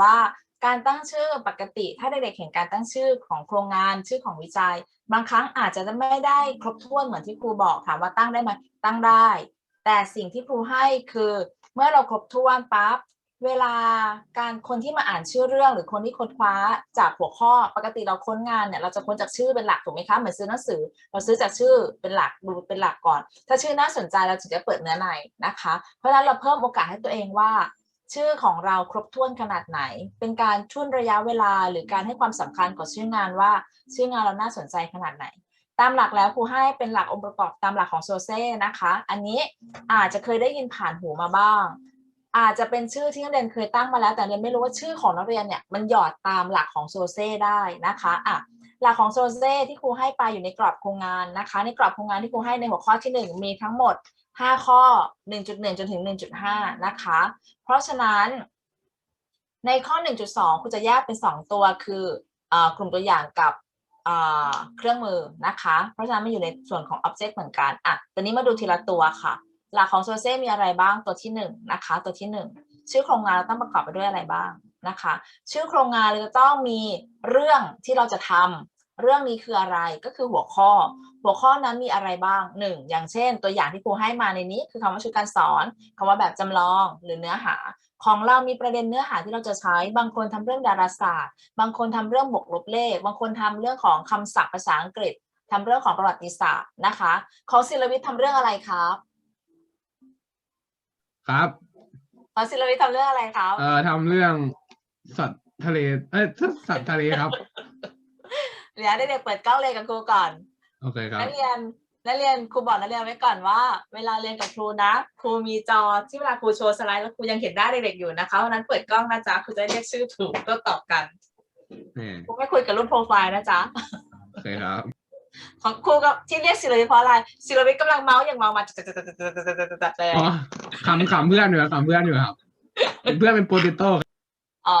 ว่าการตั้งชื่อปกติ ถ้าเด็กๆเห็นการตั้งชื่อของโครงงานชื่อของวิจัย บางครั้งอาจจะไม่ได้ครบถ้วนเหมือนที่ครูบอกถามว่าตั้งได้ไหมตั้งได้ แต่สิ่งที่ครูให้คือเมื่อเราครบถ้วนปั๊บเวลาการคนที่มาอ่านชื่อเรื่องหรือคนที่ค้นคว้าจากหัวข้อปกติเราค้นงานเนี่ยเราจะค้นจากชื่อเป็นหลักถูกไหมคะเหมือนซื้อหนังสือ เราซื้อจากชื่อเป็นหลักดูเป็นหลักก่อน ถ้าชื่อน่าสนใจเราถึงจะเปิดเนื้อในนะคะ เพราะฉะนั้นเราเพิ่มโอกาสให้ตัวเองว่า ชื่อของเราครบถ้วนขนาดไหน เป็นการช่วระยะเวลาหรือการให้ความสำคัญกับชื่องานว่าชื่องานเราน่าสนใจขนาดไหน ตามหลักแล้วครูให้เป็นหลักองค์ประกอบตามหลักของโซเซ่นะคะ อันนี้อาจจะเคยได้ยินผ่านหูมาบ้าง อาจจะเป็นชื่อที่นักเรียนเคยตั้งมาแล้ว แต่เรียนไม่รู้ว่าชื่อของนักเรียนเนี่ยมันหยอดตามหลักของโซเซ่ได้นะคะอะหลักของโซเซ่ที่ครูให้ไปอยู่ในกรอบโครงงานนะคะ ในกรอบโครงงานที่ครูให้ในหัวข้อที่ 1 มีทั้งหมด 5 ข้อ 1.1 จนถึง 1.5 นะคะ เพราะฉะนั้นในข้อ 1.2 คุณจะแยกเป็น 2 ตัวคือกลุ่มตัวอย่างกับเครื่องมือนะคะ เพราะฉะนั้นมันอยู่ในส่วนของ Object เหมือนกันอะตอนนี้มาดูทีละตัวค่ะ หลักของโซเซ่มีอะไรบ้างตัวที่1นนะคะ ตัวที่ 1 ชื่อโครงงานเราต้องประกอบไปด้วยอะไรบ้างนะคะ ชื่อโครงงานเราจะต้องมีเรื่องที่เราจะทำ เรื่องนี้คืออะไรก็คือหัวข้อ หัวข้อนั้นมีอะไรบ้าง1อย่างเช่น ตัวอย่างที่ครูให้มาในนี้ คือคำว่าชุดการสอนคำว่าแบบจำลองหรือเนื้อหา ของเรามีประเด็นเนื้อหาที่เราจะใช้ บางคนทำเรื่องดาราศาสตร์ บางคนทำเรื่องบวกลบเลข บางคนทำเรื่องของคำศัพท์ภาษาอังกฤษทำเรื่องของประวัติศาสตร์นะคะของศิลวิทย์ทำเรื่องอะไรครับ ครับของศิลวิทย์ทำเรื่องอะไรครับเอ่อทำเรื่องสัตว์ทะเลเอ้ยสัตว์ทะเลครับ เดี๋ยวเด็กๆเปิดกล้องเลยนกับครูก่อน โอเคครับ นักเรียนนักเรียนครูบอกนักเรียนไว้ก่อนว่า เวลาเรียนกับครูนะ ครูมีจอที่เวลาครูโชว์สไลด์แล้วครูยังเห็นหน้าเด็กๆอยู่นะคะเพราะฉะนั้นเปิดกล้องนะจ๊ะครูจะเรียกชื่อถูกก็ตอบกันนี่ครูไม่คุยกับรูปโปรไฟล์นะจ๊ะโอเคครับ ของครูกับที่เรียกศิลวิทย์เพราะอะไรศิลวิทย์กำลังเมาส์อย่างเมามาจัดๆๆๆๆๆเลยอ๋อขำขำเพื่อนอยู่ครับขำเพื่อนอยู่ครับ เพื่อนเป็นโปรติโต้อ๋อ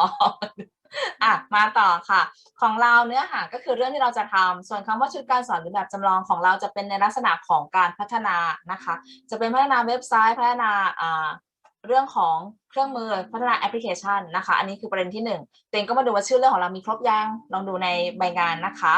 อะมาต่อค่ะ ของเราเนื้อหาก็คือเรื่องที่เราจะทำส่วนคำว่าชุดการสอนหรือแบบจำลองของเราจะเป็นในลักษณะของการพัฒนานะคะ จะเป็นพัฒนาเว็บไซต์พัฒนาอ่าเรื่องของเครื่องมือพัฒนาแอปพลิเคชันนะคะ อันนี้คือประเด็นที่หนึ่งเต็งก็มาดูว่าชื่อเรื่องของเรามีครบยังลองดูในใบงานนะคะ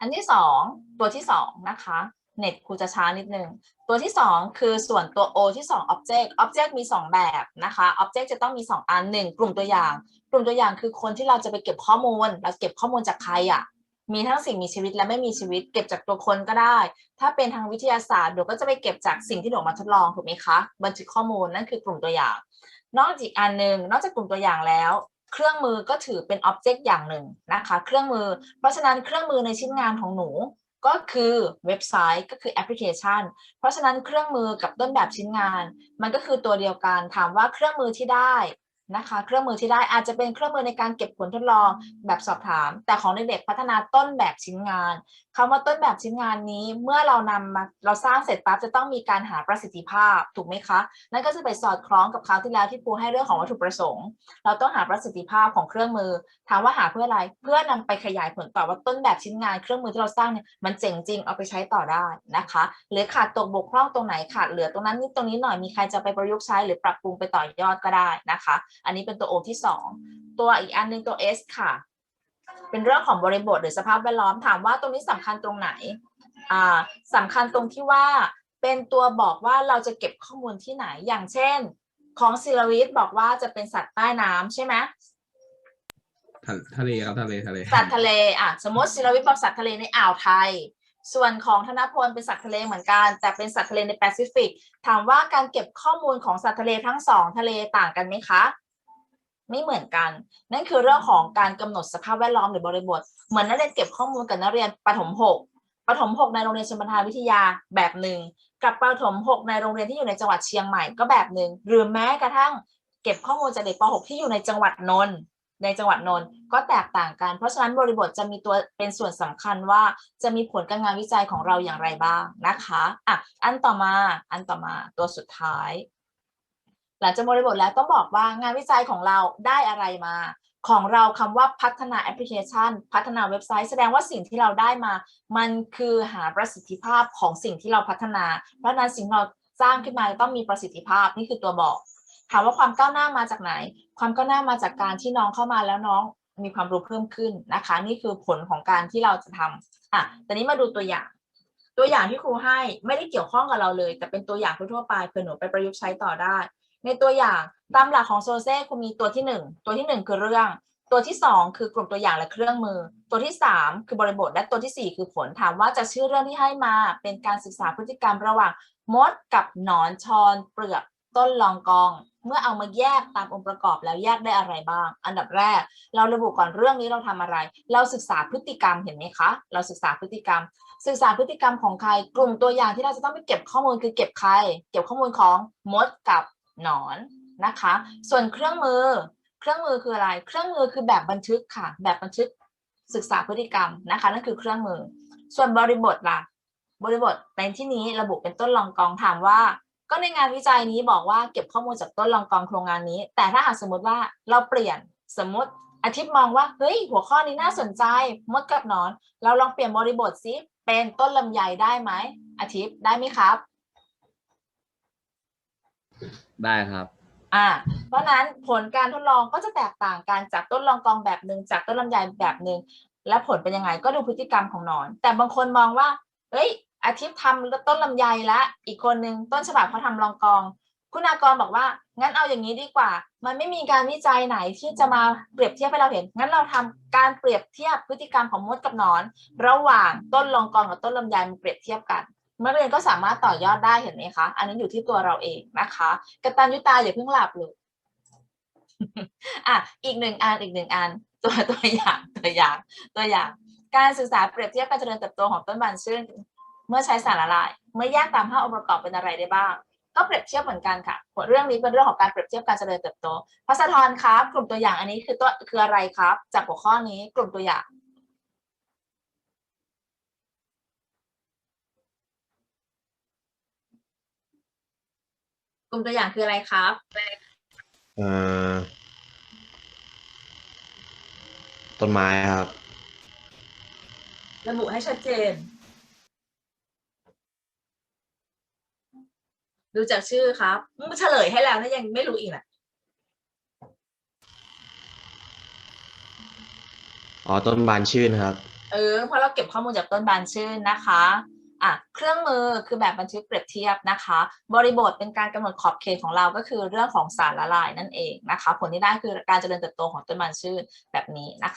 อันที่สองตัวที่สองนะคะเน็ตครูจะช้านิดนึง ตัวที่ 2 คือส่วนตัว O ที่ 2 Object Object มี 2 แบบนะคะ Object จะต้องมี 2 อัน 1 กลุ่มตัวอย่าง กลุ่มตัวอย่างคือคนที่เราจะไปเก็บข้อมูล เราเก็บข้อมูลจากใครอะ่ะมีทั้งสิ่งมีชีวิตและไม่มีชีวิต เก็บจากตัวคนก็ได้ ถ้าเป็นทางวิทยาศาสตร์เดี๋ยวก็จะไปเก็บจากสิ่งที่หนูมาทดลองถูกไหมคะบันทึกข้อมูลนั่นคือกลุ่มตัวอย่าง นอกจากอันหนึ่งนอกจากกลุ่มตัวอย่างแล้ว เครื่องมือก็ถือเป็น Object อย่างหนึ่งนะคะ เครื่องมือ เพราะฉะนั้นเครื่องมือในชิ้นงานของหนูก็คือเว็บไซต์ก็คือแอปพลิเคชัน เพราะฉะนั้นเครื่องมือกับต้นแบบชิ้นงาน มันก็คือตัวเดียวกันถามว่าเครื่องมือที่ได้ นะคะ เครื่องมือที่ได้อาจจะเป็นเครื่องมือในการเก็บผลทดลองแบบสอบถาม แต่ของเด็กๆพัฒนาต้นแบบชิ้นงานคำว่าต้นแบบชิ้นงานนี้ เมื่อเรานำมาเราสร้างเสร็จปั๊บจะต้องมีการหาประสิทธิภาพถูกไหมคะ นั่นก็จะไปสอดคล้องกับคราวที่แล้วที่ครูให้เรื่องของวัตถุประสงค์ เราต้องหาประสิทธิภาพของเครื่องมือ ถามว่าหาเพื่ออะไร เพื่อนำไปขยายผลต่อว่าต้นแบบชิ้นงาน เครื่องมือที่เราสร้างเนี่ยมันเจ๋งจริงเอาไปใช้ต่อได้นะคะ หรือขาดตกบกพร่องตรงไหนขาดเหลือตรงนั้นนิดตรงนี้หน่อยมีใครจะไปประยุกต์ใช้หรือปรับปรุงไปต่อยอดก็ได้นะคะอันนี้เป็นตัว O ที่ 2 ตัวอีกอันหนึงตัว S ค่ะ เป็นเรื่องของบริบทหรือสภาพแวดล้อมถามว่าตรงนี้สำคัญตรงไหนอ่าสำคัญตรงที่ว่าเป็นตัวบอกว่าเราจะเก็บข้อมูลที่ไหนอย่างเช่น ของศิลวิทย์บอกว่าจะเป็นสัตว์ใต้น้ำใช่ไหมทะทะเลครับทะเลทะเลสัตว์ทะเลอะสมมติศิลวิทย์บอกสัตว์ทะเลในอ่าวไทย ส่วนของธนพลเป็นสัตว์ทะเลเหมือนกัน แต่เป็นสัตว์ทะเลในแปซิฟิกถามว่าการเก็บข้อมูลของสัตว์ทะเลทั้งสองทะเลต่างกันไหมคะ ไม่เหมือนกัน นั่นคือเรื่องของการกำหนดสภาพแวดล้อมหรือบริบท เหมือนนักเรียนเก็บข้อมูลกับนักเรียนประถมหกประถมหกในโรงเรียนชลประทานวิทยาแบบหนึ่งกับประถมหกในโรงเรียนที่อยู่ในจังหวัดเชียงใหม่ก็แบบหนึ่งหรือแม้กระทั่งเก็บข้อมูลจากเด็กป .6 ที่อยู่ในจังหวัดนนท์ในจังหวัดนนท์ก็แตกต่างกัน เพราะฉะนั้นบริบทจะมีตัวเป็นส่วนสำคัญว่าจะมีผลการงานวิจัยของเราอย่างไรบ้างนะคะอะอันต่อมาอันต่อมาตัวสุดท้าย หลังจากบริบทแล้วต้องบอกว่างานวิจัยของเราได้อะไรมา ของเราคำว่าพัฒนาแอปพลิเคชัน พัฒนาเว็บไซต์ แสดงว่าสิ่งที่เราได้มา มันคือหาประสิทธิภาพของสิ่งที่เราพัฒนา เพราะนั้นสิ่งเราสร้างขึ้นมาต้องมีประสิทธิภาพนี่คือตัวบอกถามว่าความก้าวหน้ามาจากไหน ความก้าวหน้ามาจากการที่น้องเข้ามาแล้วน้องมีความรู้เพิ่มขึ้นนะคะ นี่คือผลของการที่เราจะทำอะตอนนี้มาดูตัวอย่าง ตัวอย่างที่ครูให้ไม่ได้เกี่ยวข้องกับเราเลย แต่เป็นตัวอย่างทั่วไปเพื่อหนูไปประยุกต์ใช้ต่อได้ ในตัวอย่างตามหลักของโซเซ่ครูมีตัวที่หนึ่งตัวที่หนึ่งคือเรื่อง ตัวที่สองคือกลุ่มตัวอย่างและเครื่องมือ ตัวที่สามคือบริบทและตัวที่สี่คือผลถามว่าจะชื่อเรื่องที่ให้มาเป็นการศึกษาพฤติกรรมระหว่างมดกับหนอนชอน เปลือก ต้นลองกอง เมื่อเอามาแยกตามองค์ประกอบแล้วแยกได้อะไรบ้าง อันดับแรก เราระบุก่อนเรื่องนี้เราทำอะไร เราศึกษาพฤติกรรมเห็นไหมคะ เราศึกษาพฤติกรรม ศึกษาพฤติกรรมของใคร กลุ่มตัวอย่างที่เราจะต้องไปเก็บข้อมูลคือเก็บใคร เก็บข้อมูลของมดกับ หนอนนะคะ ส่วนเครื่องมือ เครื่องมือคืออะไร เครื่องมือคือแบบบันทึกค่ะ แบบบันทึกศึกษาพฤติกรรมนะคะ นั่นคือเครื่องมือ ส่วนบริบทล่ะ บริบทในที่นี้ระบุเป็นต้นรองกองถามว่า ก็ในงานวิจัยนี้บอกว่าเก็บข้อมูลจากต้นรองกองโครงงานนี้ แต่ถ้าหากสมมติว่าเราเปลี่ยนสมมติอาทิตย์มองว่าเฮ้ยหัวข้อนี้น่าสนใจมดกับนอน เราลองเปลี่ยนบริบทซิเป็นต้นลำไยได้ไหมอาทิตย์ได้ไหมครับ ได้ครับ อ่า เพราะนั้นผลการทดลองก็จะแตกต่างกันจากต้นรองกองแบบหนึ่งจากต้นลำไยแบบหนึ่งและผลเป็นยังไงก็ดูพฤติกรรมของหนอน แต่บางคนมองว่า เอ้ย อาทิตย์ทำต้นลำไยและอีกคนนึงต้นฉบับเขาทำรองกอง คุณอากรบอกว่า งั้นเอาอย่างนี้ดีกว่า มันไม่มีการวิจัยไหนที่จะมาเปรียบเทียบให้เราเห็น งั้นเราทำการเปรียบเทียบพฤติกรรมของมดกับหนอน ระหว่างต้นรองกองกับต้นลำไยมันเปรียบเทียบกัน นักเรียนก็สามารถต่อยอดได้เห็นไหมคะ อันนี้นอยู่ที่ตัวเราเองนะคะกตัญญูตาอย่าเพิ่งหลับเลยอะอีกหนึ่งอันอีกหนึ่งอัน ตัวตัวอย่างตัวอย่าง ตัวอย่าง การศึกษาเปรียบเทียบการเจริญเติบโตของต้นบานชื่นเมื่อใช้สารละลายเมื่อแยกตามห้าองค์ประกอบเป็นอะไรได้บ้าง ก็เปรียบเทียบเหมือนกันค่ะเรื่องนี้เป็นเรื่องของการเปรียบเทียบการเจริญเติบโตพัสธรครับ กลุ่มตัวอย่างอันนี้คือตัวคืออะไรครับ จากหัวข้อนี้กลุ่มตัวอย่าง กลุ่มตัวอย่างคืออะไรครับเอ่อต้นไม้ครับ ระบุให้ชัดเจน ดูจากชื่อครับอืมเฉลยให้แล้วนะยังไม่รู้อีกนะอ๋อต้นบานชื่นครับ เออเพราะเราเก็บข้อมูลจากต้นบานชื่นนะคะ อะเครื่องมือคือแบบบันทึกเปรียบเทียบนะคะ บริบทเป็นการกำหนดขอบเขตของเราก็คือเรื่องของสารละลายนั่นเองนะคะ ผลที่ได้คือการเจริญเติบโตของต้นบานชื่นแบบนี้นะคะ